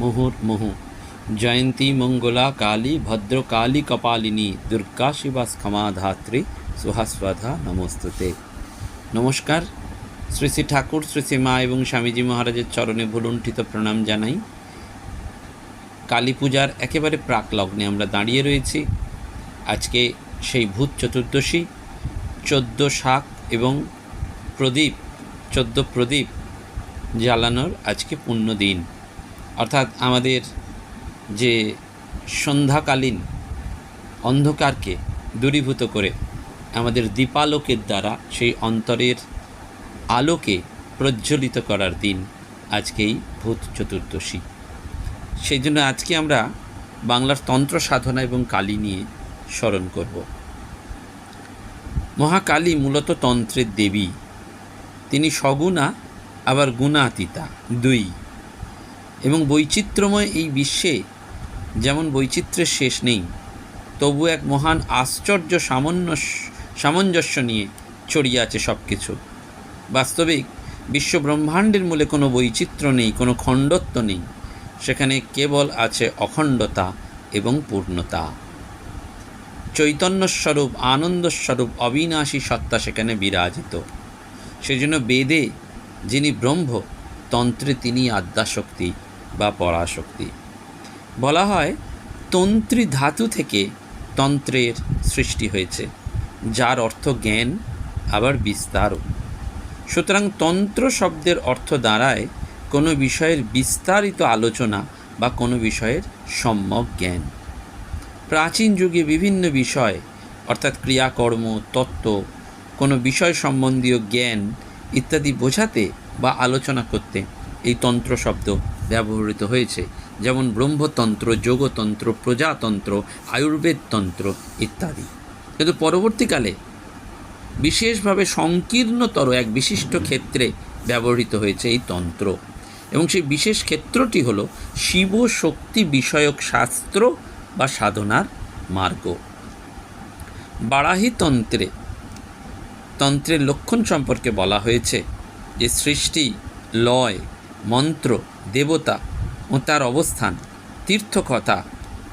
মুহুর্মুহু জয়ন্তী মঙ্গলা কালী ভদ্রকালী কপালিনী দুর্গা শিবা ক্ষমাধাত্রী সুহাস্বাধা নমস্তুতে নমস্কার শ্রী শ্রী ঠাকুর শ্রী শ্রী মা এবং স্বামীজি মহারাজের চরণে ভুলুণ্ঠিত প্রণাম জানাই। কালী পূজার একেবারে প্রাক লগ্নে আমরা দাঁড়িয়ে রয়েছি। আজকে সেই ভূত চতুর্দশী, চোদ্দ শাক এবং প্রদীপ, চোদ্দ প্রদীপ জ্বালানোর আজকে পুণ্য দিন। অর্থাৎ আমাদের যে সন্ধ্যাকালীন অন্ধকারকে দূরীভূত করে আমাদের দীপালোকের দ্বারা সেই অন্তরের আলোকে প্রজ্বলিত করার দিন আজকেই ভূত চতুর্দশী। সেই জন্য আজকে আমরা বাংলার তন্ত্র সাধনা এবং কালী নিয়ে স্মরণ করব। মহাকালী মূলত তন্ত্রের দেবী। তিনি সগুণা, আবার গুণাতীতা, দুই। এবং বৈচিত্র্যময় এই বিশ্বে যেমন বৈচিত্র্যের শেষ নেই তবু এক মহান আশ্চর্য সামন্য সামঞ্জস্য নিয়ে ছড়িয়ে আছে সব কিছু বাস্তবিক বিশ্ব ব্রহ্মাণ্ডের মূলে কোনো বৈচিত্র্য নেই, কোনো খণ্ডত্ব নেই। সেখানে কেবল আছে অখণ্ডতা এবং পূর্ণতা। চৈতন্যস্বরূপ, আনন্দস্বরূপ, অবিনাশী সত্তা সেখানে বিরাজিত। সেজন্য বেদে যিনি ব্রহ্ম, তন্ত্রে তিনি আদ্যাশক্তি বা পরাশক্তি। বলা হয়, তন্ত্রী ধাতু থেকে তন্ত্রের সৃষ্টি হয়েছে, যার অর্থ জ্ঞান, আবার বিস্তারও। সুতরাং তন্ত্র শব্দের অর্থ দাঁড়ায় কোনো বিষয়ের বিস্তারিত আলোচনা বা কোনো বিষয়ের সম্যক জ্ঞান। প্রাচীন যুগে বিভিন্ন বিষয়, অর্থাৎ ক্রিয়াকর্ম, তত্ত্ব, কোনো বিষয় সম্বন্ধীয় জ্ঞান ইত্যাদি বোঝাতে বা আলোচনা করতে এই তন্ত্র শব্দ ব্যবহৃত হয়েছে, যেমন ব্রহ্মতন্ত্র, যোগতন্ত্র, প্রজাতন্ত্র, আয়ুর্বেদ তন্ত্র ইত্যাদি। কিন্তু পরবর্তীকালে বিশেষভাবে সংকীর্ণতর এক বিশিষ্ট ক্ষেত্রে ব্যবহৃত হয়েছে এই তন্ত্র। এবং সেই বিশেষ ক্ষেত্রটি হল শিব শক্তি বিষয়ক শাস্ত্র বা সাধনার মার্গ। বারাহি তন্ত্রে তন্ত্রের লক্ষণ সম্পর্কে বলা হয়েছে যে সৃষ্টি, লয়, মন্ত্র দেবতা ও তার অবস্থান, তীর্থকথা,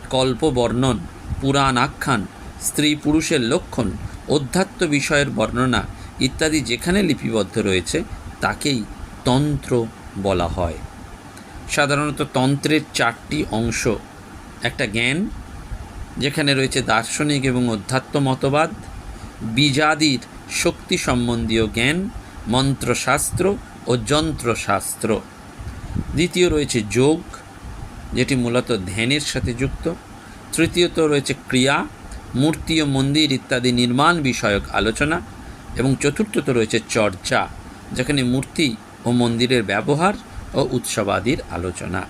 কল্পবর্ণন পুরাণ আখ্যান স্ত্রী পুরুষের লক্ষণ, অধ্যাত্ম বিষয়ের বর্ণনা ইত্যাদি যেখানে লিপিবদ্ধ রয়েছে, তাকেই তন্ত্র বলা হয়। সাধারণত তন্ত্রের চারটি অংশ। একটা জ্ঞান, যেখানে রয়েছে দার্শনিক এবং অধ্যাত্ম মতবাদ, বীজাদির শক্তি সম্বন্ধীয় জ্ঞান, মন্ত্রশাস্ত্র ও যন্ত্রশাস্ত্র। দ্বিতীয় রয়েছে যোগ, যেটি মূলত ধ্যানের সাথে যুক্ত। তৃতীয়ত রয়েছে ক্রিয়া, মূর্তি ও মন্দির ইত্যাদি নির্মাণ বিষয়ক আলোচনা। এবং চতুর্থত রয়েছে চর্চা, যেখানে মূর্তি ও মন্দিরের ব্যবহার ও উৎসবাদির আলোচনা।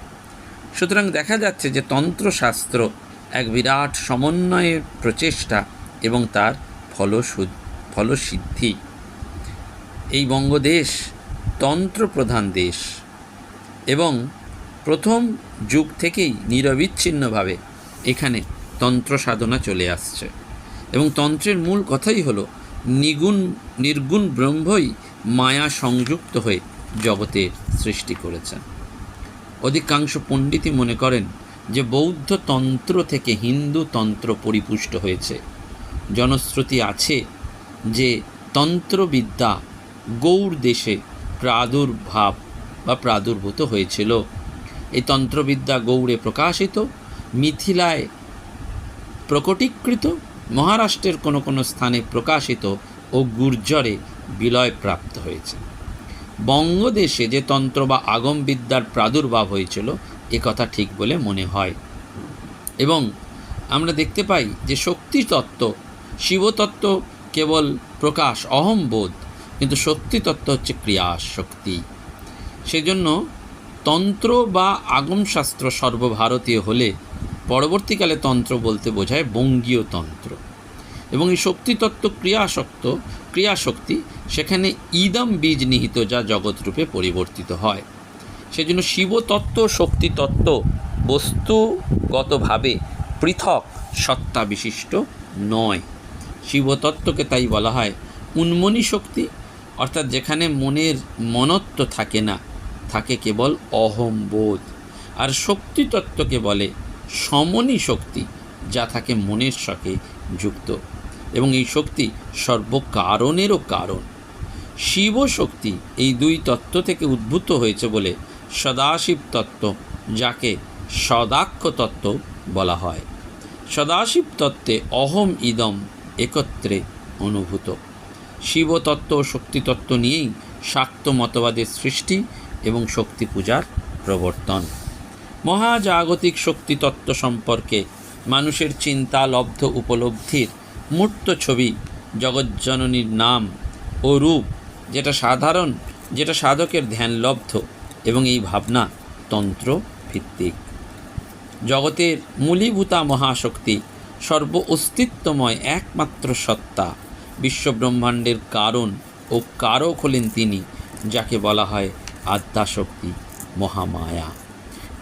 সুতরাং দেখা যাচ্ছে যে তন্ত্রশাস্ত্র এক বিরাট সমন্বয়ের প্রচেষ্টা এবং তার ফলসু, ফলসিদ্ধি। এই বঙ্গদেশ তন্ত্রপ্রধান দেশ। এবং প্রথম যুগ থেকেই নিরবিচ্ছিন্নভাবে এখানে তন্ত্র সাধনা চলে আসছে। এবং তন্ত্রের মূল কথাই হলো, নিগুণ, নির্গুণ ব্রহ্মই মায়া সংযুক্ত হয়ে জগতের সৃষ্টি করেছেন। অধিকাংশ পণ্ডিতই মনে করেন যে বৌদ্ধ তন্ত্র থেকে হিন্দু তন্ত্র পরিপুষ্ট হয়েছে। জনশ্রুতি আছে যে তন্ত্রবিদ্যা গৌড় দেশে প্রাদুর্ভাব বা প্রাদুর্ভূত হয়েছিল। এই তন্ত্রবিদ্যা গৌড়ে প্রকাশিত, মিথিলায় প্রকটীকৃত, মহারাষ্ট্রের কোনো কোনো স্থানে প্রকাশিত ও গুর্জরে বিলয় প্রাপ্ত হয়েছে। বঙ্গদেশে যে তন্ত্র বা আগম বিদ্যার প্রাদুর্ভাব হয়েছিল, এ কথা ঠিক বলে মনে হয়। এবং আমরা দেখতে পাই যে শক্তি তত্ত্ব শিবতত্ত্ব কেবল প্রকাশ, অহম্বোধ, কিন্তু শক্তি তত্ত্ব হচ্ছে ক্রিয়া শক্তি সেজন্য তন্ত্র বা আগমশাস্ত্র সর্বভারতীয় হলে পরবর্তীকালে তন্ত্র বলতে বোঝায় বঙ্গীয় তন্ত্র। এবং এই শক্তিতত্ত্ব ক্রিয়াশক্ত, ক্রিয়াশক্তি সেখানে ইদম বীজ নিহিত যা জগৎরূপে পরিবর্তিত হয়। সেজন্য শিবতত্ত্ব, শক্তিতত্ত্ব বস্তুগতভাবে পৃথক সত্তা বিশিষ্ট নয়। শিবতত্ত্বকে তাই বলা হয় উন্মনি শক্তি অর্থাৎ যেখানে মনের মনত্ব থাকে না থাকে কেবল অহম বোধ আর শক্তিতত্ত্বকে বলে সমনি শক্তি, যা থাকে মনের সাথে যুক্ত। এবং এই শক্তি সর্বকারণেরও কারণ। শিব শক্তি এই দুই তত্ত্ব থেকে উদ্ভূত হয়েছে বলে সদাশিব তত্ত্ব, যাকে সদাক্ষ তত্ত্ব বলা হয়। সদাশিব তত্ত্বে অহম ইদম একত্রে অনুভূত। শিবতত্ত্ব ও শক্তিতত্ত্ব নিয়েই শাক্ত মতবাদের সৃষ্টি এবং শক্তি পূজার প্রবর্তন। মহাজাগতিক শক্তিতত্ত্ব সম্পর্কে মানুষের চিন্তা, লব্ধ উপলব্ধির মূর্ত ছবি, জগজ্জননীর নাম ও রূপ, যেটা সাধারণ, যেটা সাধকের ধ্যানলব্ধ এবং এই ভাবনা তন্ত্র ভিত্তিক জগতের মূলীভূতা মহাশক্তি সর্ব অস্তিত্বময় একমাত্র সত্তা, বিশ্বব্রহ্মাণ্ডের কারণ ও কারক হলেন তিনি, যাকে বলা হয় আদ্যাশক্তি, মহামায়া।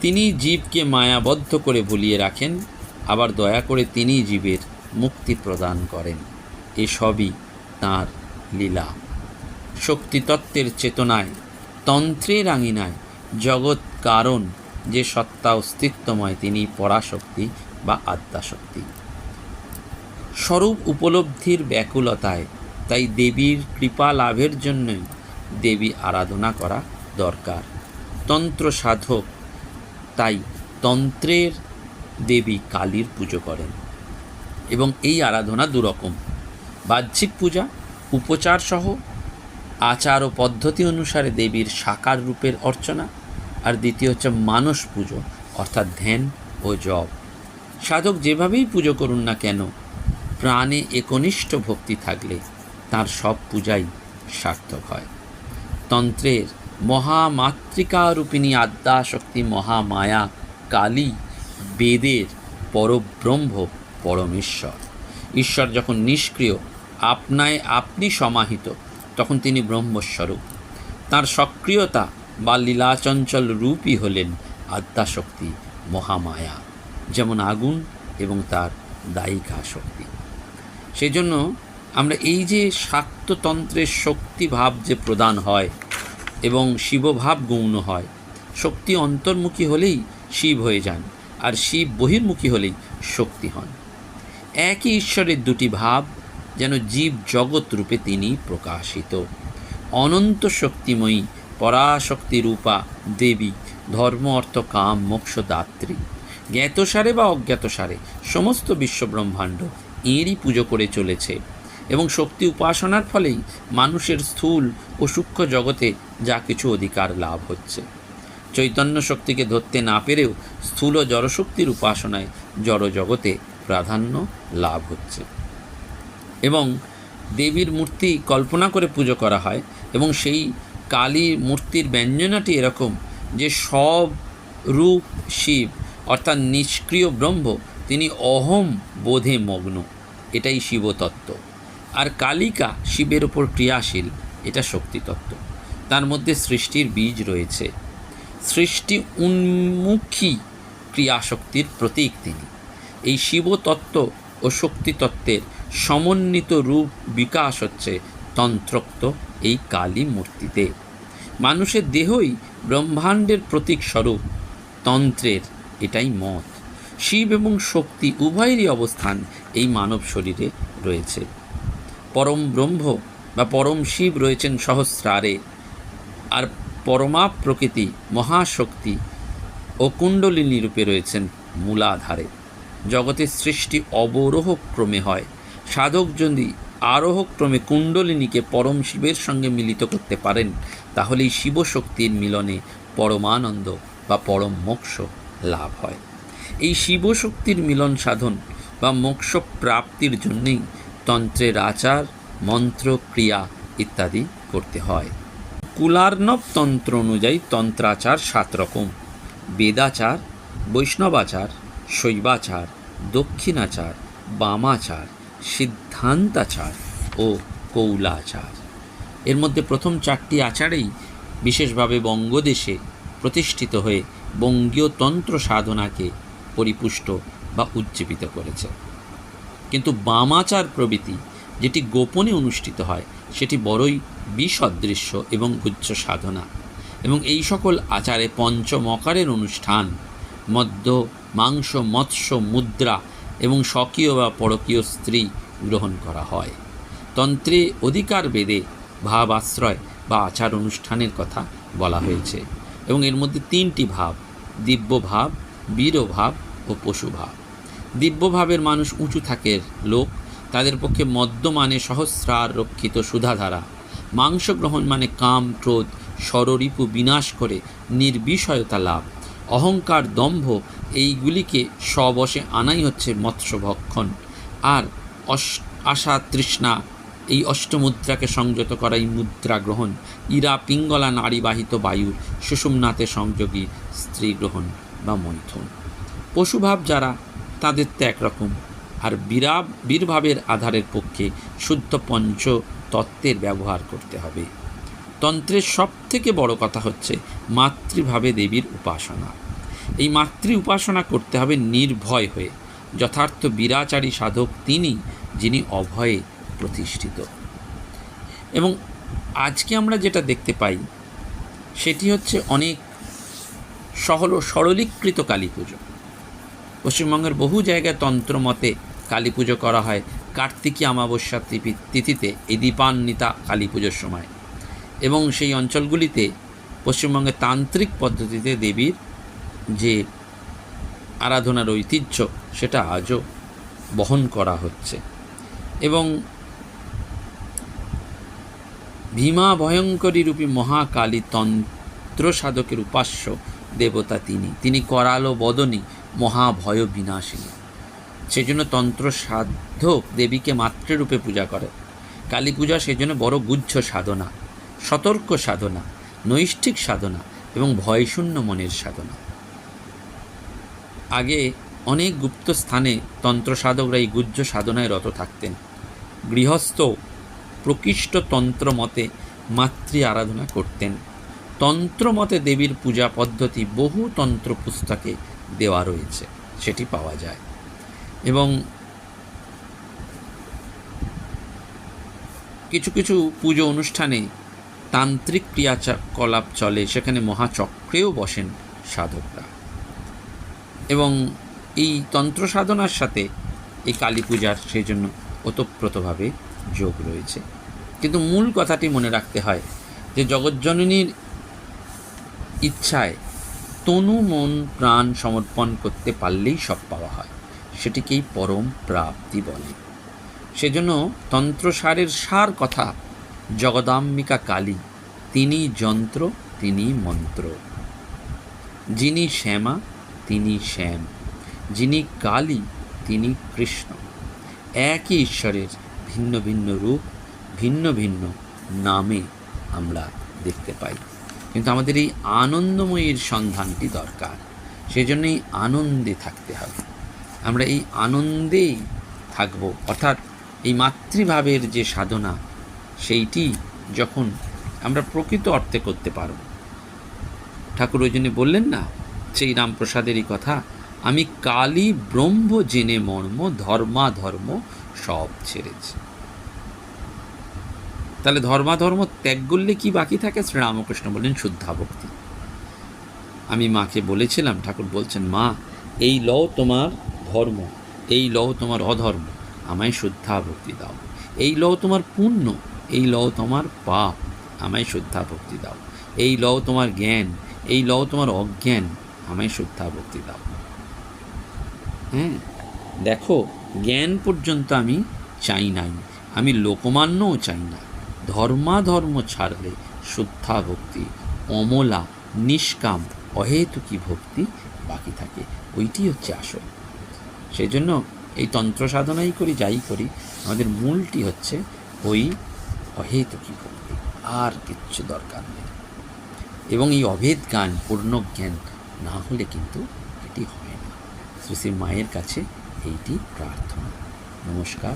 তিনি জীবকে মায়াবদ্ধ করে ভুলিয়ে রাখেন, আবার দয়া করে তিনি জীবের মুক্তি প্রদান করেন। এসবই তাঁর লীলা। শক্তিতত্ত্বের চেতনায় তন্ত্রের আঙিনায় জগৎ কারণ যে সত্তা অস্তিত্বময়, তিনি পরাশক্তি বা আদ্যাশক্তি। স্বরূপ উপলব্ধির ব্যাকুলতায় তাই দেবীর কৃপা লাভের জন্যই দেবী আরাধনা করা দরকার। তন্ত্র সাধক তাই তন্ত্রের দেবী কালীর পুজো করেন এবং এই আরাধনা দুরকম। বাহ্যিক পূজা, উপচার সহ আচার ও পদ্ধতি অনুসারে দেবীর সাকার রূপের অর্চনা আর দ্বিতীয় হচ্ছে মানস পুজো, অর্থাৎ ধ্যান ও জপ। সাধক যেভাবেই পুজো করুন না কেন, প্রাণে একনিষ্ঠ ভক্তি থাকলে তার সব পূজাই সার্থক হয়। তন্ত্রের মহামাতৃকারূপিণী আদ্যাশক্তি মহামায়া কালী বেদের পরব্রহ্ম পরমেশ্বর। ঈশ্বর যখন নিষ্ক্রিয়, আপনায় আপনি সমাহিত, তখন তিনি ব্রহ্মস্বরূপ। তার সক্রিয়তা বা লীলাচঞ্চল রূপই হলেন আদ্যাশক্তি মহামায়া, যেমন আগুন এবং তার দায়িকা শক্তি সেজন্য আমরা এই যে শাক্ততন্ত্রের শক্তিভাব যে প্রদান হয় এবং শিবভাব গৌণ হয়। শক্তি অন্তর্মুখী হলেই শিব হয়ে যান, আর শিব বহির্মুখী হলেই শক্তি হন। একই ঈশ্বরের দুটি ভাব যেন জীব জগৎ রূপে তিনি প্রকাশিত। অনন্ত শক্তিময়ী, পরাশক্তি রূপা দেবী, ধর্ম, অর্থ, কাম, মোক্ষ, দাত্রী। জ্ঞাতসারে বা অজ্ঞাতসারে সমস্ত বিশ্বব্রহ্মাণ্ড এঁরই পুজো করে চলেছে। এবং শক্তি উপাসনার ফলেই মানুষের স্থূল ও সূক্ষ্ম জগতে যা কিছু অধিকার লাভ হচ্ছে। চৈতন্য শক্তিকে ধরতে না পেরেও স্থূল জড়শক্তির উপাসনায় জড়জগতে প্রাধান্য লাভ হচ্ছে। এবং দেবীর মূর্তি কল্পনা করে পুজো করা হয় এবং সেই কালী মূর্তির ব্যঞ্জনাটি এরকম যে সব রূপ শিব, অর্থাৎ নিষ্ক্রিয় ব্রহ্ম, তিনি অহম বোধে মগ্ন। এটাই শিবতত্ত্ব। আর কালিকা শিবের ওপর ক্রিয়াশীল, এটা শক্তিতত্ত্ব। তার মধ্যে সৃষ্টির বীজ রয়েছে। সৃষ্টি উন্মুখী ক্রিয়াশক্তির প্রতীক তিনি। এই শিবতত্ত্ব ও শক্তিতত্ত্বের সমন্বিত রূপ বিকাশ হচ্ছে তন্ত্রোক্ত এই কালী মূর্তিতে। মানুষের দেহই ব্রহ্মাণ্ডের প্রতীক স্বরূপ, তন্ত্রের এটাই মত। শিব এবং শক্তি উভয়েরই অবস্থান এই মানব শরীরে রয়েছে। পরম ব্রহ্ম বা পরম শিব রয়েছেন সহস্রারে। আর পরমা প্রকৃতি, মহাশক্তি ও কুণ্ডলিনী রূপে রয়েছেন মূলাধারে। জগতের সৃষ্টি অবরোহ ক্রমে হয়। সাধক যদি আরোহ ক্রমে কুণ্ডলিনীকে পরম শিবের সঙ্গে মিলিত করতে পারেন, তাহলেই শিবশক্তির মিলনে পরমানন্দ বা পরম মোক্ষ লাভ হয়। এই শিবশক্তির মিলন সাধন বা মোক্ষ প্রাপ্তির জন্যেই তন্ত্রের আচার, মন্ত্র, ক্রিয়া ইত্যাদি করতে হয়। কুলার্ণব তন্ত্র অনুযায়ী তন্ত্রাচার সাত রকম। বেদাচার, বৈষ্ণবাচার, শৈবাচার, দক্ষিণাচার, বামাচার, সিদ্ধান্তাচার ও কৌলাচার। এর মধ্যে প্রথম চারটি আচারেই বিশেষভাবে বঙ্গদেশে প্রতিষ্ঠিত হয়ে বঙ্গীয় তন্ত্র সাধনাকে পরিপুষ্ট বা উজ্জীবিত করেছে। কিন্তু বামাচার প্রভৃতি যেটি গোপনে অনুষ্ঠিত হয়, সেটি বড়ই বিসদৃশ্য এবং গুচ্ছ সাধনা। এবং এই সকল আচারে পঞ্চমকারের অনুষ্ঠান, মদ্য, মাংস, মৎস্য, মুদ্রা এবং স্বকীয় বা পরকীয় স্ত্রী গ্রহণ করা হয়। তন্ত্রে অধিকার বেদে ভাব আশ্রয় বা আচার অনুষ্ঠানের কথা বলা হয়েছে। এবং এর মধ্যে তিনটি ভাব দিব্য ভাব বীরভাব ও পশুভাব। দিব্যভাবের মানুষ উঁচু থাকের লোক, তাদের পক্ষে মদ্য মানে সহস্রার রক্ষিত সুধাধারা। মাংস গ্রহণ মানে কাম, ক্রোধ, স্বররিপু বিনাশ করে নির্বিষয়তা লাভ। অহংকার, দম্ভ, এইগুলিকে স্ববশে আনাই হচ্ছে মৎস্যভক্ষণ। আর আশা তৃষ্ণা এই অষ্টমুদ্রাকে সংযত করাই মুদ্রা গ্রহণ। ইরা পিঙ্গলা নারীবাহিত বায়ুর সুষুম্নাতে সংযোগী স্ত্রী গ্রহণ বা মৈথুন। পশুভাব যারা তাদের তো একরকম। আর বীরাব বীরভাবের আধারের পক্ষে শুদ্ধ পঞ্চ তত্ত্বের ব্যবহার করতে হবে। তন্ত্রের সব থেকে বড় কথা হচ্ছে মাতৃভাবে দেবীর উপাসনা। এই মাতৃ উপাসনা করতে হবে নির্ভয় হয়ে, যথার্থ বীরাচারী সাধক তিনি যিনি অভয়ে প্রতিষ্ঠিত। এবং আজকে আমরা যেটা দেখতে পাই, সেটি হচ্ছে অনেক সহল, সরলীকৃত কালী পুজো। পশ্চিমবঙ্গের বহু জায়গায় তন্ত্রমতে কালী পুজো করা হয় কার্তিকী অমাবস্যা তিথি- তিথিতে, এই দীপান্বিতা কালী পুজোর সময়। এবং সেই অঞ্চলগুলিতে পশ্চিমবঙ্গের তান্ত্রিক পদ্ধতিতে দেবীর যে আরাধনার ঐতিহ্য, সেটা আজও বহন করা হচ্ছে। এবং ভীমা ভয়ঙ্করী রূপী মহাকালী তন্ত্র সাধকের উপাস্য দেবতা তিনি। তিনি করালো বদনী মহাভয় বিনাশিনী। সেজন্য তন্ত্র সাধক দেবীকে মাতৃরূপে পূজা করে। কালী পূজা সেজন্য বড় গুচ্ছ সাধনা, সতর্ক সাধনা, নৈষ্ঠিক সাধনা এবং ভয়শূন্য মনের সাধনা। আগে অনেক গুপ্ত স্থানে তন্ত্র সাধকরা এই গুজ্জ সাধনায় রত থাকতেন। গৃহস্থ প্রকৃষ্ট তন্ত্র মতে আরাধনা করতেন। তন্ত্র মতে দেবীর পূজা পদ্ধতি বহু তন্ত্র পুস্তকে দেওয়া রয়েছে, সেটি পাওয়া যায়। এবং কিছু কিছু পুজো অনুষ্ঠানে তান্ত্রিক ক্রিয়াকলাপ চলে, সেখানে মহাচক্রেও বসেন সাধকরা। এবং এই তন্ত্র সাধনার সাথে এই কালী পূজার সেই জন্য ওতপ্রোতভাবে যোগ রয়েছে। কিন্তু মূল কথাটি মনে রাখতে হয় যে, জগজ্জননীর ইচ্ছায় তনু মন প্রাণ সমর্পণ করতে পারলেই সব পাওয়া হয়। সেটিকেই পরম প্রাপ্তি বলে। সেজন্য তন্ত্রসারের সার কথা জগদাম্বিকা কালী তিনি যন্ত্র তিনি মন্ত্র। যিনি শ্যামা তিনি শ্যাম। যিনি কালী তিনি কৃষ্ণ। একই ঈশ্বরের ভিন্ন ভিন্ন রূপ, ভিন্ন ভিন্ন নামে আমরা দেখতে পাই। কিন্তু আমাদের এই আনন্দময়ীর সন্ধানটি দরকার। সেজন্যই আনন্দে থাকতে হবে। আমরা এই আনন্দেই থাকব। অর্থাৎ এই মাতৃভাবের যে সাধনা, সেইটি যখন আমরা প্রকৃত অর্থে করতে পারব। ঠাকুর ওই জন্য বললেন না সেই রামপ্রসাদেরই কথা, আমি কালী ব্রহ্ম জেনে মর্ম, ধর্মাধর্ম সব ছেড়েছি। তাহলে ধর্মাধর্ম ত্যাগ করলে কি বাকি থাকে? শ্রীরামকৃষ্ণ বললেন, শুদ্ধা ভক্তি। আমি মাকে বলেছিলাম, ঠাকুর বলছেন, মা, এই লও তোমার ধর্ম, এই লও তোমার অধর্ম, আমায় শুদ্ধা ভক্তি দাও। এই লও তোমার পুণ্য, এই লও তোমার পাপ, আমায় শুদ্ধা ভক্তি দাও। এই লও তোমার জ্ঞান, এই লও তোমার অজ্ঞান, আমায় শুদ্ধা ভক্তি দাও। হ্যাঁ দেখো, জ্ঞান পর্যন্ত আমি চাই নাই। আমি লোকমান্যও চাই না ধর্মাধর্ম ছাড়লে শুদ্ধা ভক্তি, অমলা, নিষ্কাম, অহেতুকি ভক্তি বাকি থাকে। ওইটি হচ্ছে আসল। সেই জন্য এই তন্ত্র সাধনাই করি, যাই করি, আমাদের মূলটি হচ্ছে ওই অহেতুকি ভক্তি। আর কিচ্ছু দরকার নেই। এবং এই অভেদ জ্ঞান, পূর্ণ জ্ঞান না হলে কিন্তু এটি হয় না। শ্রী শ্রী মায়ের কাছে এইটি প্রার্থনা। নমস্কার।